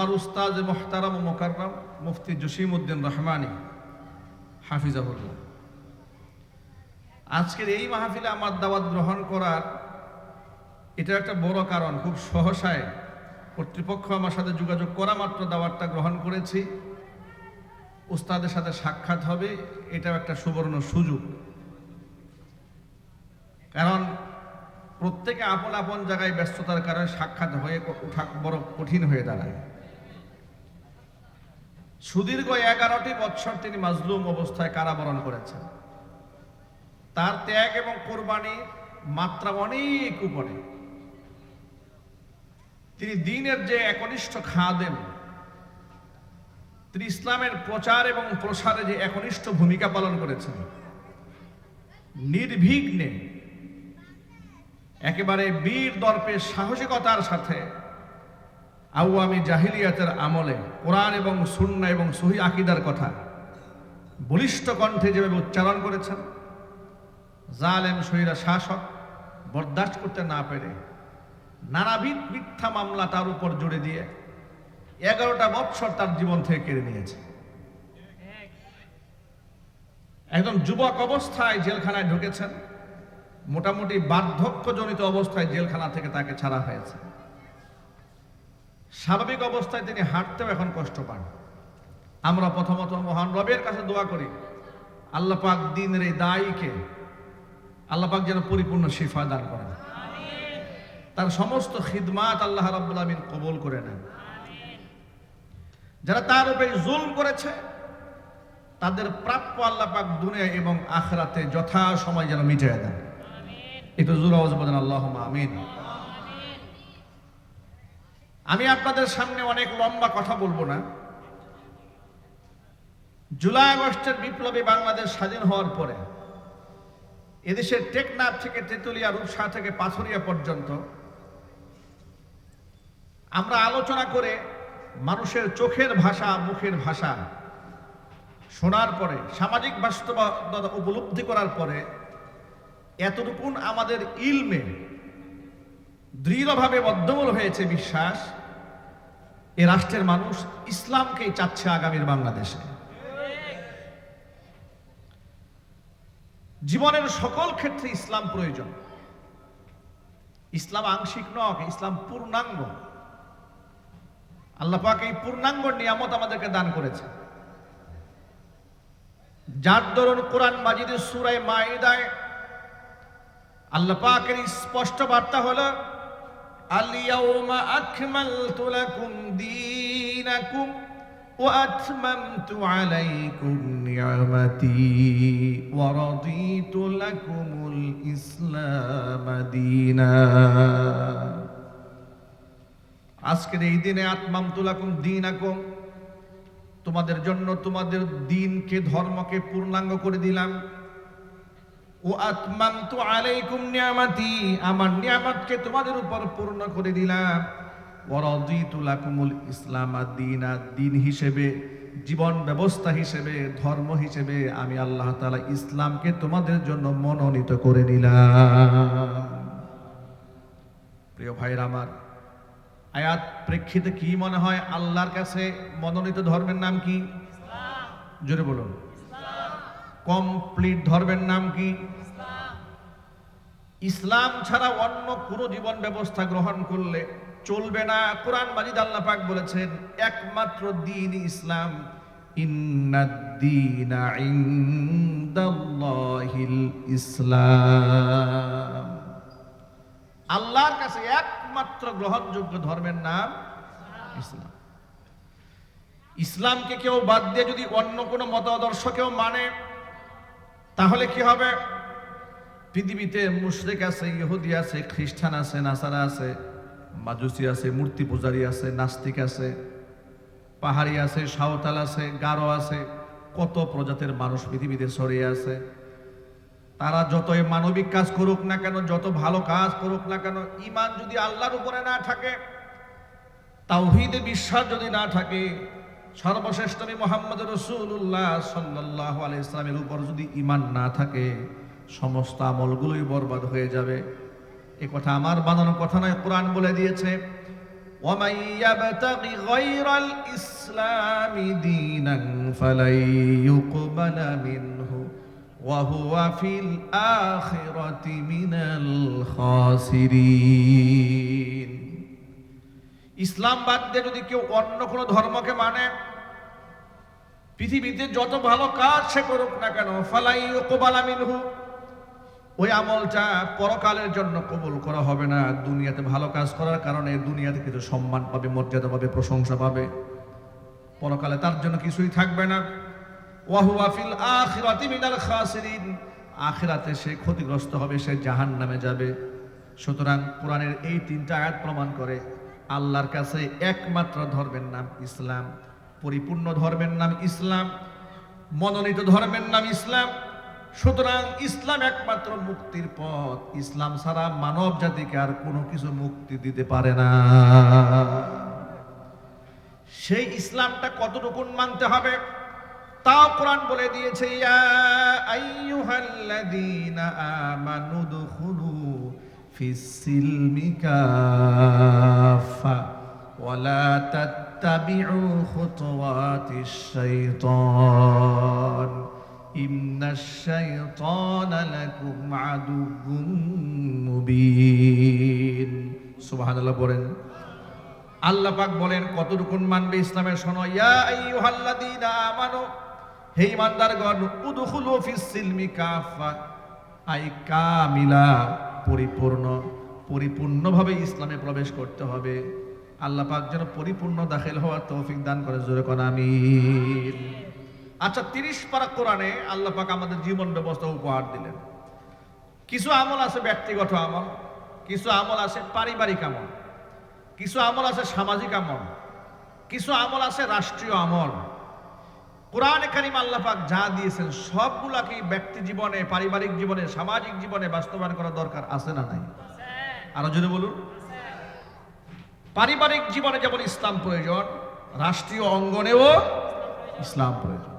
আমার উস্তাজ মোহতারাম মোকাররাম মুফতি জসিম উদ্দিন রহমানি, হাফিজাহুল্লাহ। আজকের এই মাহফিলে আমার দাওয়াত গ্রহণ করার এটা একটা বড় কারণ, খুব সহসায় কর্তৃপক্ষ আমার সাথে যোগাযোগ করা মাত্র দাওয়াতটা গ্রহণ করেছি। উস্তাদের সাথে সাক্ষাৎ হবে, এটাও একটা সুবর্ণ সুযোগ। কারণ প্রত্যেকে আপন আপন জায়গায় ব্যস্ততার কারণে সাক্ষাৎ হয়ে ওঠা বড় কঠিন হয়ে দাঁড়ায়। সুদীর্ঘ এগারোটি বৎসর তিনি মাজলুম অবস্থায় কারাবরণ করেছেন। তার ত্যাগ এবং কোরবানির মাত্রা অনেক উপরে। তিনি দিনের যে একনিষ্ঠ খাদেম, তিনি ইসলামের প্রচার এবং প্রসারে যে একনিষ্ঠ ভূমিকা পালন করেছেন, নির্বিঘ্নে, একেবারে বীর দর্পে সাহসিকতার সাথে আউয়ামি জাহিলিয়াতের আমলে কোরআন এবং সুন্না এবং সহি আকিদার কথা বলিষ্ঠ কণ্ঠে যেভাবে উচ্চারণ করেছেন, জালেম, সহিরা, শাসক বরদাস্ত করতে না পেরে নানাবিধ মিথ্যা মামলা তার উপর জুড়ে দিয়ে এগারোটা বৎসর তার জীবন থেকে কেড়ে নিয়েছে। একদম যুবক অবস্থায় জেলখানায় ঢুকেছেন, মোটামুটি বার্ধক্যজনিত অবস্থায় জেলখানা থেকে তাকে ছাড়া হয়েছে। স্বাভাবিক অবস্থায় তিনি হাঁটতেও এখন কষ্ট পান। আমরা প্রথমত মহান রবের কাছে দোয়া করি আল্লাহ পাক দিনের এই দায়ীকে আল্লাহ পাক যেন পরিপূর্ণ শিফা দান করেন। তার সমস্ত খিদমাত আল্লাহ রাব্বুল আমিন কবুল করে নেন। যারা তার উপরে জুলম করেছে তাদের প্রাপ্য আল্লাহ পাক দুনিয়া এবং আখরাতে যথা সময় যেন মিটিয়ে দেন। একটু জোর আওয়াজ বলেন আল্লাহ আমিন। আমি আপনাদের সামনে অনেক লম্বা কথা বলব না। জুলাই আগস্টের বিপ্লবী বাংলাদেশ স্বাধীন হওয়ার পরে, এদেশের টেকনাফ থেকে তেতুলিয়া, রূপসা থেকে পাথরিয়া পর্যন্ত আমরা আলোচনা করে মানুষের চোখের ভাষা, মুখের ভাষা শোনার পরে, সামাজিক বাস্তবতা উপলব্ধি করার পরে, এতটুকুন আমাদের ইলমে দৃঢ়ভাবে বদ্ধমূল হয়েছে বিশ্বাস এ রাষ্ট্রের মানুষ ইসলামকেই চাচ্ছে আগামীর বাংলাদেশে। জীবনের সকল ক্ষেত্রে ইসলাম প্রয়োজন। ইসলাম আংশিক নক ইসলাম পূর্ণাঙ্গ। আল্লাহ পাক এই পূর্ণাঙ্গ নিয়ামত আমাদেরকে দান করেছে যার দরুন কোরআন মাজিদের সুরায় মাইদায় আল্লাহ পাকের স্পষ্ট বার্তা হলো আলিয়াউমা আকমালতু লাকুম দীনাকুম وأتممت عليكم نعمتي ورضيت لكم الإسلام دينا আজকের এই দিনে আত্মাম তুলাকুম দিন আকুম তোমাদের জন্য তোমাদের দিনকে ধর্মকে পূর্ণাঙ্গ করে দিলাম ও আত্মাম তো আলাইকুম নিয়ামাতি আমার নিয়ামতকে তোমাদের উপর পূর্ণ করে দিলাম। ওরদিতুলাকুমুল ইসলাম দিন দিন হিসেবে জীবন ব্যবস্থা হিসেবে ধর্ম হিসেবে আমি আল্লাহ তাআলা ইসলামকে তোমাদের জন্য মনোনীত করে নিলাম। প্রিয় ভাইরা আমার আয়াত প্রেক্ষিতে কি মনে হয়? আল্লাহর কাছে মনোনীত ধর্মের নাম কি? জোরে বলুন। কমপ্লিট ধর্মের নাম কি? ইসলাম। ছাড়া অন্য কোনো জীবন ব্যবস্থা গ্রহণ করলে চলবে না। কোরআন মাজিদ আল্লাহ পাক বলেছেন একমাত্র দিন ইসলাম। ইসলাম। আল্লাহর কাছে একমাত্র গ্রহণযোগ্য ধর্মের নাম ইসলাম। ইসলামকে কেউ বাদ দিয়ে যদি অন্য কোনো মতাদর্শ কেউ মানে তাহলে কি হবে? পৃথিবীতে মুশরিক আছে, ইহুদি আছে, খ্রিস্টান আছে, নাসারা আছে, মাজুসি আছে, মূর্তি পূজারী আছে, নাস্তিক আছে, পাহাড়ি আছে, সাঁওতাল আছে, গারো আছে, কত প্রজাতির মানুষ পৃথিবীতে ছড়িয়ে আছে। তারা যতই মানবিক কাজ করুক না কেন, যত ভালো কাজ করুক না কেন ইমান যদি আল্লাহর উপরে না থাকে, তাওহিদে বিশ্বাস যদি না থাকে সর্বশ্রেষ্ঠ নবী মোহাম্মদ রসুল্লাহ সাল্লাহ আলাই ইসলামের উপর যদি ইমান না থাকে সমস্ত আমলগুলোই বরবাদ হয়ে যাবে এ কথা আমার বানানো কথা নয় কোরআন বলে দিয়েছে ومن يبتغ غير الإسلام دينا فلن يقبل منه وهو في الآخرة من الخاسرين ইসলাম বাদ দিয়ে যদি কেউ অন্য কোনো ধর্মকে মানে পৃথিবীতে যত ভালো কাজ সে করুক না কেন, ফালাই কোবালা মিনহু। ওই আমলটা পরকালের জন্য কবুল করা হবে না। দুনিয়াতে ভালো কাজ করার কারণে দুনিয়াতে কিছু সম্মান পাবে, মর্যাদা পাবে, প্রশংসা পাবে। পরকালে তার জন্য কিছুই থাকবে না। ওয়াহুয়া ফিল আখিরাতি মিনাল খাসিরিন। আখিরাতে সে ক্ষতিগ্রস্ত হবে, সে জাহান নামে যাবে। সুতরাং কোরআনের এই তিনটা আয়াত প্রমাণ করে আল্লাহর কাছে একমাত্র ধর্মের নাম ইসলাম। পরিপূর্ণ ধর্মের নাম ইসলাম, মনোনীত ধর্মের নাম ইসলাম। সুতরাং ইসলাম একমাত্র মুক্তির পথ। ইসলাম ছাড়া মানব জাতিকে আর কোনো কিছু মুক্তি দিতে পারে না। সেই ইসলামটা কতটুকুন মানতে হবে? তাও কোরআন বলে দিয়েছে, ইয়া আইয়ুহাল্লাযীনা আমানু দুখুলু ফিস সিলমি কাফা ওয়ালা তাত্তাবিউ খুতুওয়াতিশ শাইতান ইন্নাশ শাইতানা লাকুম আদুউম মুবিন। সুবহানাল্লাহ পড়েন। আল্লাহ পাক বলেন, কতটুকুন মানবে ইসলামের শোনো, ইয়া আইয়ুহাল্লাযীনা আমানু, হে ইমানদারগণ, উদখুলু ফিস সিলমি কাফা আই কামিলা পরিপূর্ণ, পরিপূর্ণভাবে ইসলামে প্রবেশ করতে হবে। আল্লাহ পাক যেন পরিপূর্ণ দাখিল হওয়ার তৌফিক দান করে, জোরে কোন, আমিন। আচ্ছা তিরিশ পারা কোরআনে আল্লাহ পাক আমাদের জীবন ব্যবস্থা উপহার দিলেন। কিছু আমল আছে ব্যক্তিগত আমল, কিছু আমল আছে পারিবারিক আমল, কিছু আমল আছে সামাজিক আমল, কিছু আমল আছে রাষ্ট্রীয় আমল। কোরআন কারিম আল্লাহ পাক যা দিয়েছেন সবগুলাকে ব্যক্তি জীবনে, পারিবারিক জীবনে, সামাজিক জীবনে বাস্তবায়ন করা দরকার আছে না নাই? আরও যদি বলুন। পারিবারিক জীবনে যেমন ইসলাম প্রয়োজন, রাষ্ট্রীয় অঙ্গনেও ইসলাম প্রয়োজন।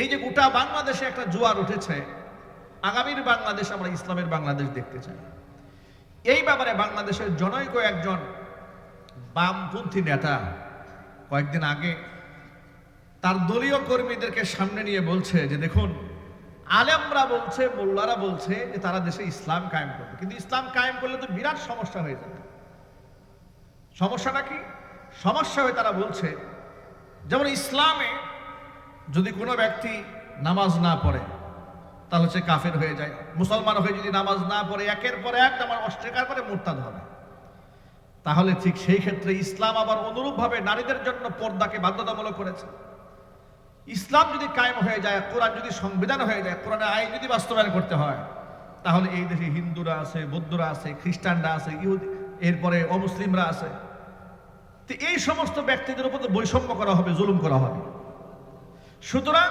এই যে গোটা বাংলাদেশে একটা জোয়ার উঠেছে, আগামীর বাংলাদেশ আমরা ইসলামের বাংলাদেশ দেখতে চাই। এই ব্যাপারে বাংলাদেশের জনৈক একজন বামপন্থী নেতা কয়েকদিন আগে তার দলীয় কর্মীদেরকে সামনে নিয়ে বলছে যে, দেখুন, আলেমরা বলছে, মোল্লারা বলছে যে, তারা দেশে ইসলাম কায়েম করবে। কিন্তু ইসলাম কায়েম করলে তো বিরাট সমস্যা হয়ে যাবে। সমস্যাটা কি? সমস্যা হয়ে তারা বলছে, যেমন ইসলামে যদি কোনো ব্যক্তি নামাজ না পড়ে, তাহলে সে কাফের হয়ে যায়। মুসলমান হয়ে যদি নামাজ না পড়ে, একের পর এক নামাজ অস্বীকার করে মুরতাদ হবে। তাহলে ঠিক সেই ক্ষেত্রে ইসলাম আবার অনুরূপভাবে নারীদের জন্য পর্দাকে বাধ্যতামূলক করেছে। ইসলাম যদি কায়েম হয়ে যায়, কোরআন যদি সংবিধান হয়ে যায় কোরআনের আইন যদি বাস্তবায়ন করতে হয়, তাহলে এই দেশে হিন্দুরা আছে, বৌদ্ধরা আছে, খ্রিস্টানরা আছে, ইহুদি, এরপরে অমুসলিমরা আছে। তো এই সমস্ত ব্যক্তিদের উপর বৈষম্য করা হবে, জুলুম করা হবে। সুতরাং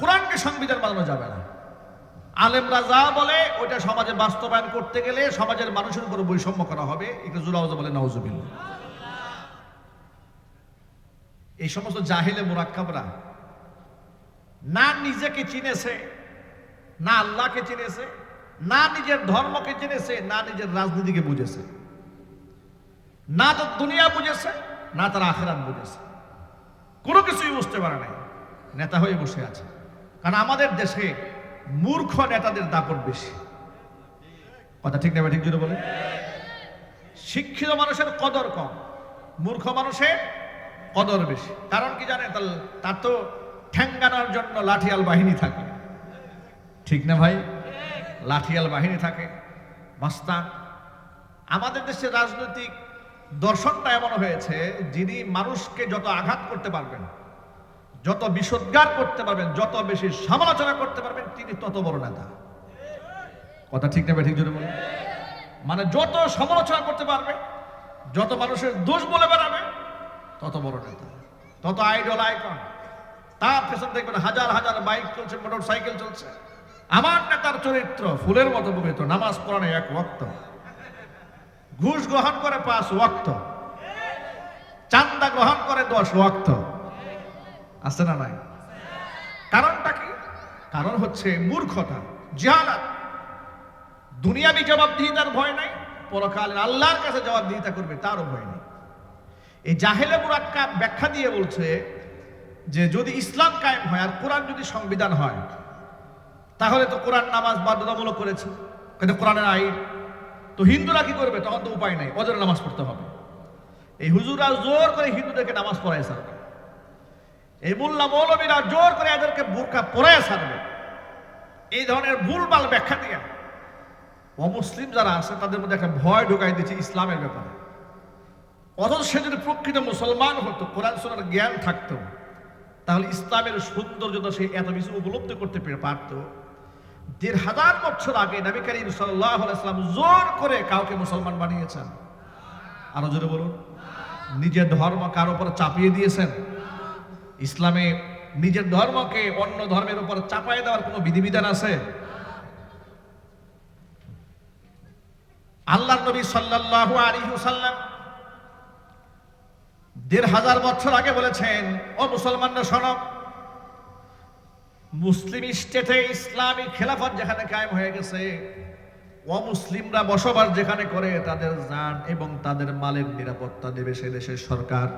কোরআনকে সংবিধান বানানো যাবে না। আলেমরা যা বলে, ওইটা সমাজে বাস্তবায়ন করতে গেলে সমাজের মানুষের উপর বৈষম্য করা হবে। একটু জুলাউজা বলে নওজুবিল্লা এই সমস্ত জাহিলে মুরাক্কাবরা না নিজেকে চিনেছে, না আল্লাহকে চিনেছে, না নিজের ধর্মকে চিনেছে, না নিজের রাজনীতিকে বুঝেছে। না তো দুনিয়া বুঝেছে, না তার আখেরাত বুঝেছে। কোনো কিছুই বুঝতে পারে নাই, নেতা হয়ে বসে আছে। কারণ আমাদের দেশে মূর্খ নেতাদের দাপট বেশি। কথা ঠিক নেবে ঠিক যদি বলে শিক্ষিত মানুষের কদর কম, মূর্খ মানুষের কদর বেশি। কারণ কি জানে তার- তার তো ঠ্যাঙ্গানোর জন্য লাঠিয়াল বাহিনী থাকে। ঠিক না ভাই? লাঠিয়াল বাহিনী থাকে। মাস্তান, আমাদের দেশের রাজনৈতিক দর্শনটা এমন হয়েছে, যিনি মানুষকে যত আঘাত করতে পারবেন, যত বিষোদ্গার করতে পারবেন, যত বেশি সমালোচনা করতে পারবেন, তিনি তত বড় নেতা। কথা ঠিক নেবে ঠিক জোরে বলুন। মানে যত সমালোচনা করতে পারবে, যত মানুষের দোষ বলে বেড়াবে, তত বড় নেতা, তত আইডল আইকন তার পেছন দেখবেন হাজার হাজার বাইক চলছে মোটর সাইকেল চলছে। আমার নেতার চরিত্র, ফুলের মতো পবিত্র নামাজ পড়ানো এক ওয়াক্ত। ঘুষ গ্রহণ করে পাঁচ ওয়াক্ত। চান্দা গ্রহণ করে দশ ওয়াক্ত। আছে না নাই? কারণটা কি? কারণ হচ্ছে মূর্খতা, জাহালাত। দুনিয়াবি জবাবদিহিতার ভয় নাই পরকালীন আল্লাহর কাছে জবাবদিহিতা করবে তারও ভয় নেই। এই জাহেলে মুরাক্কাব ব্যাখ্যা দিয়ে বলছে যে যদি ইসলাম কায়েম হয় আর কোরআন যদি সংবিধান হয়, তাহলে তো কোরআন নামাজ বাধ্যতামূলক করেছে। কিন্তু কোরআনের আইন। তো হিন্দুরা কি করবে? তখন তো উপায় নাই ওদের নামাজ পড়তে হবে। এই হুজুরা জোর করে হিন্দুদেরকে নামাজ পড়ায় ছাড়বে। এই মোল্লা মৌলবীরা জোর করে এদেরকে বোরকা পড়ায় ছাড়বে। এই ধরনের ভুলভাল ব্যাখ্যা দিয়া। অমুসলিম যারা আছে, তাদের মধ্যে একটা ভয় ঢুকাই দিচ্ছে ইসলামের ব্যাপারে। অথচ সে যদি প্রকৃত মুসলমান হতো, কোরআন সোনার জ্ঞান থাকতো তাহলে ইসলামের সৌন্দর্যতা সে এত বেশি উপলব্ধি করতে পেরে পারত। দেড় হাজার বছর আগে নবী করিম সাল্লাহ ইসলাম জোর করে কাউকে মুসলমান বানিয়েছেন। আরও জোরে বলুন। নিজের ধর্ম কার উপর চাপিয়ে দিয়েছেন? ইসলামে নিজের ধর্মকে অন্য ধর্মের উপর চাপাই দেওয়ার কোনো বিধিবিধান আছে? আল্লাহ নবী সাল্লাল্লাহু আলাইহি ওয়াসাল্লাম দেড় হাজার বছর আগে বলেছেন, ও মুসলমানরা, শোনো, মুসলিম স্টেটে ইসলামী খেলাফত যেখানে কায়েম হয়ে গেছে, অমুসলিমরা বসবাস যেখানে করে, তাদের জান এবং তাদের মালের নিরাপত্তা দেবে সে দেশের সরকার।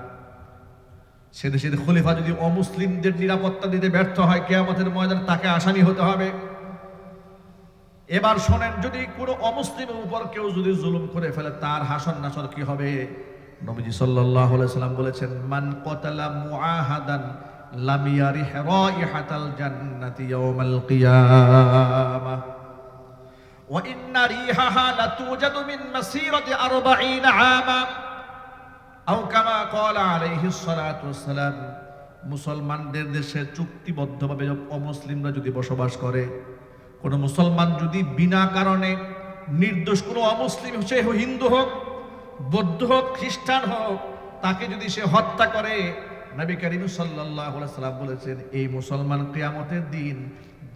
সে দেশের খলিফা যদি অমুসলিমদের নিরাপত্তা দিতে ব্যর্থ হয়, কেয়ামতের ময়দান তাকে আসামি হতে হবে। এবার শোনেন, যদি কোনো অমুসলিমের উপর কেউ যদি জুলুম করে ফেলে, তার হাসন নাসর কি হবে? নবীজি আলাইহি সাল্লাম বলেছেন, মান কতালা মুআহাদান লাম ইয়ারিহ রাইহাতাল জান্নাতি ইয়াউমাল কিয়ামাহ ইন্না রিহাহা লাতুজাদু মিন মাসিরাতি 40 আমা। আও কামা ক্বালা আলাইহিস সালাতু ওয়াসসালাম, মুসলমানদের দেশে চুক্তিবদ্ধভাবে অমুসলিমরা যদি বসবাস করে, কোনো মুসলমান যদি বিনা কারণে নির্দোষ কোনো অমুসলিম, সে হিন্দু হোক বৌদ্ধ হোক, খ্রিস্টান হোক, তাকে যদি সে হত্যা করে, নবী করিম সাল্লাম বলেছেন, এই মুসলমান কিয়ামতের দিন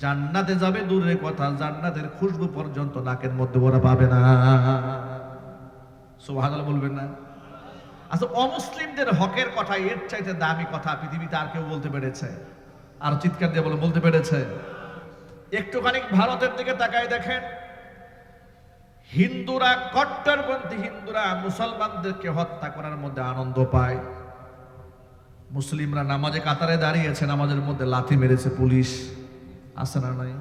জান্নাতে যাবে, দূরের কথা জান্নাতের খুশবু পর্যন্ত নাকের মধ্যে ওরা পাবে না। সুবহানাল্লাহ বলবেন না। আচ্ছা অমুসলিমদের হকের কথা, এর চাইতে দামি কথা পৃথিবীতে আর কেউ বলতে পেরেছে? আর চিৎকার দিয়ে বলে, বলতে পেরেছে? একটুখানি ভারতের দিকে তাকায় দেখেন হিন্দুরা, কট্টরপন্থী হিন্দুরা, মুসলমানদেরকে হত্যা করার মধ্যে আনন্দ পায়। মুসলিমরা নামাজে কাতারে দাঁড়িয়েছে, নামাজের মধ্যে লাথি মেরেছে পুলিশ। আছে না নাই?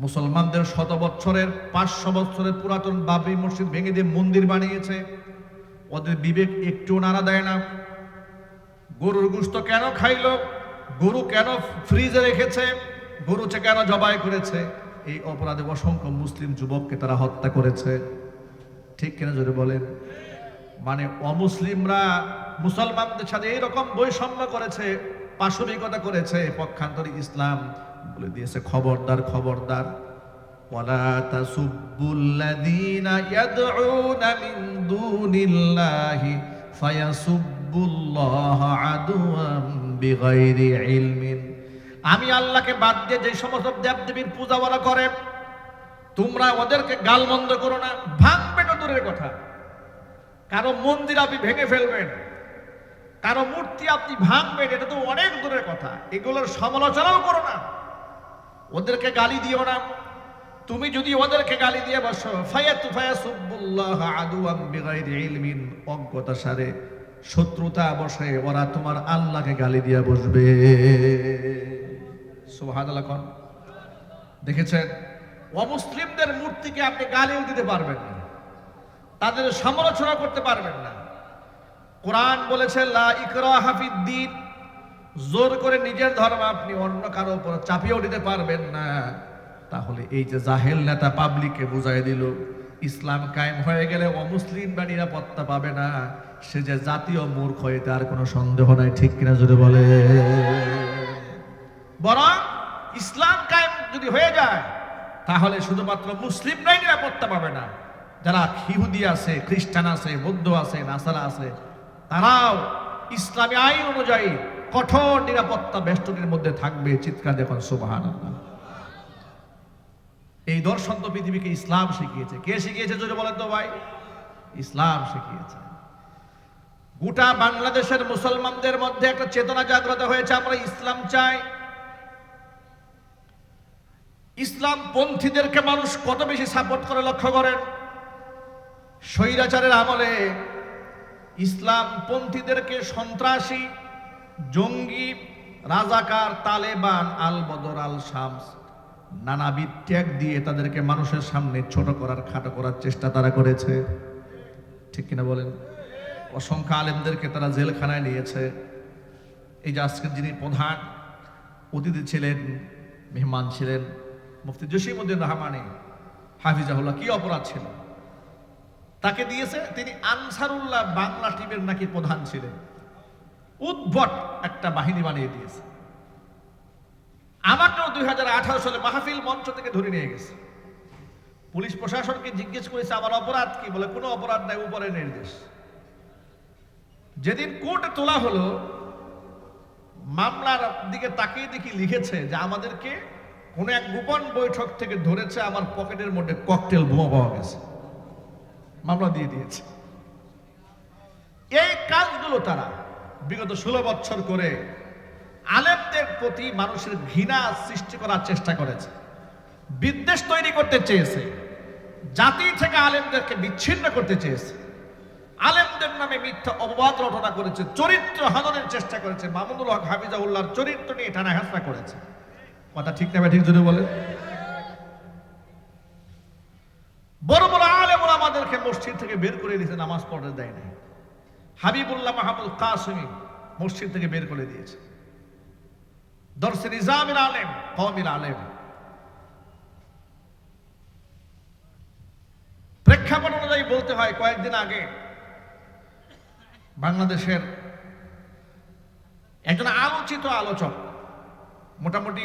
মুসলমানদের শত বছরের পাঁচশো বছরের পুরাতন বাবরি মসজিদ ভেঙে দিয়ে মন্দির বানিয়েছে। ওদের বিবেক একটু নাড়া দেয় না। গরুর গুস্ত কেন খাইলো? গরু কেন ফ্রিজে রেখেছে? গরু কেন জবাই করেছে? এই অপরাধে অসংখ্য মুসলিম যুবককে তারা হত্যা করেছে। ঠিক কিনা যদি বলেন? মানে অমুসলিমরা মুসলমানদের সাথে এইরকম বৈষম্য করেছে, পাশবিকতা করেছে, পক্ষান্তরে ইসলাম বলে দিয়েছে, খবরদার খবরদার। বিগাইরি ইলমিন। আমি আল্লাহকে বাদ দিয়ে যে সমস্ত দেবদেবীর পূজা ওরা করে, তোমরা ওদেরকে গালমন্দ করো না, ভাঙবে না দূরের কথা। কারও মন্দির আপনি ভেঙে ফেলবেন, কারও মূর্তি আপনি ভাঙবেন, এটা তো অনেক দূরের কথা। এগুলোর সমালোচনাও করো না। ওদেরকে গালি দিও না। তুমি যদি ওদেরকে গালি দিয়ে বসো, ফায়াতু ফায়াসুবুল্লাহ আদুয়াম বিগাইরি ইলমিন, অজ্ঞতা সারে, শত্রুতা বসে, ওরা তোমার আল্লাহকে গালি দিয়ে বসবে। দেখেছেন? অমুসলিমদের মূর্তিকে আপনি গালিও দিতে পারবেন না। তাদের সমালোচনা করতে পারবেন না। কোরআন বলেছে জোর করে নিজের ধর্ম আপনি অন্য কারও উপর চাপিয়েও দিতে পারবেন না। তাহলে এই যে জাহেল নেতা পাবলিককে বুঝাই দিল, ইসলাম কায়েম হয়ে গেলে অমুসলিম বা নিরাপত্তা পাবে না। সে যে জাতীয় মূর্খ, এতে আর কোনো সন্দেহ নাই। ঠিক কিনা জোরে বলে? বরং ইসলাম কায়েম যদি হয়ে যায়, তাহলে শুধুমাত্র মুসলিমরাই নিরাপত্তা পাবে না। যারা হিহুদি আছে, খ্রিস্টান আছে, বৌদ্ধ আছে, নাসারা আছে, তারাও ইসলামী আইন অনুযায়ী কঠোর নিরাপত্তা বেষ্টনীর মধ্যে থাকবে, চিৎকার দেখুন সুবাহান এই দর্শন তো পৃথিবীকে ইসলাম শিখিয়েছে। কে শিখিয়েছে যদি বলেন তো ভাই? ইসলাম শিখিয়েছে। গোটা বাংলাদেশের মুসলমানদের মধ্যে একটা চেতনা জাগ্রত হয়েছে, আমরা ইসলাম চাই। ইসলাম পন্থীদেরকে মানুষ কত বেশি সাপোর্ট করে, লক্ষ্য করেন? স্বৈরাচারের আমলে ইসলাম পন্থীদেরকে সন্ত্রাসী, জঙ্গি, রাজাকার, তালেবান আল বদর আল শামস নানাবিধ ট্যাগ দিয়ে তাদেরকে মানুষের সামনে ছোট করার, খাটো করার চেষ্টা তারা করেছে। ঠিক কিনা বলেন? অসংখ্য আলেমদেরকে তারা জেলখানায় নিয়েছে। এই যে আজকের যিনি প্রধান অতিথি ছিলেন, মেহমান ছিলেন মুফতি জসিমুদ্দিন রহমানি হাফিজাহুল্লাহ, কি অপরাধ ছিল? তাকে দিয়েছে তিনি আনসারুল্লাহ বাংলা টিমের নাকি প্রধান ছিলেন। উদ্ভট একটা বাহিনী বানিয়ে দিয়েছে। আমাকেও দুই সালে মাহফিল মঞ্চ থেকে ধরে নিয়ে গেছে। পুলিশ প্রশাসনকে জিজ্ঞেস করেছে, আমার অপরাধ কি? বলে, কোনো অপরাধ নাই, উপরে নির্দেশ। যেদিন কোর্টে তোলা হলো, মামলার দিকে তাকিয়ে দেখি লিখেছে যে, আমাদেরকে কোন এক গোপন বৈঠক থেকে ধরেছে, আমার পকেটের মধ্যে ককটেল বোমা পাওয়া গেছে। মামলা দিয়ে দিয়েছে। এই কাজগুলো তারা বিগত ষোলো বছর করে আলেমদের প্রতি মানুষের ঘৃণা সৃষ্টি করার চেষ্টা করেছে। বিদ্বেষ তৈরি করতে চেয়েছে। জাতি থেকে আলেমদেরকে বিচ্ছিন্ন করতে চেয়েছে। আলেমদের নামে মিথ্যা অপবাদ রচনা করেছে, চরিত্র হাননের চেষ্টা করেছে, মামুনুল হক হাফিজাউল্লাহর চরিত্র নিয়ে টানা হেসনা করেছে। কথা ঠিক না ঠিক যদি বলে। বড় বড় আলেম আমাদেরকে মসজিদ থেকে বের করে দিয়েছে, নামাজ পড়তে দেয় নাই। হাবিবুল্লাহ মাহমুদ কাসমি মসজিদ থেকে বের করে দিয়েছে। দর্শে নিজামের আলেম, কওমির আলেম। প্রেক্ষাপট অনুযায়ী বলতে হয়, কয়েকদিন আগে বাংলাদেশের একজন আলোচিত আলোচক, মোটামুটি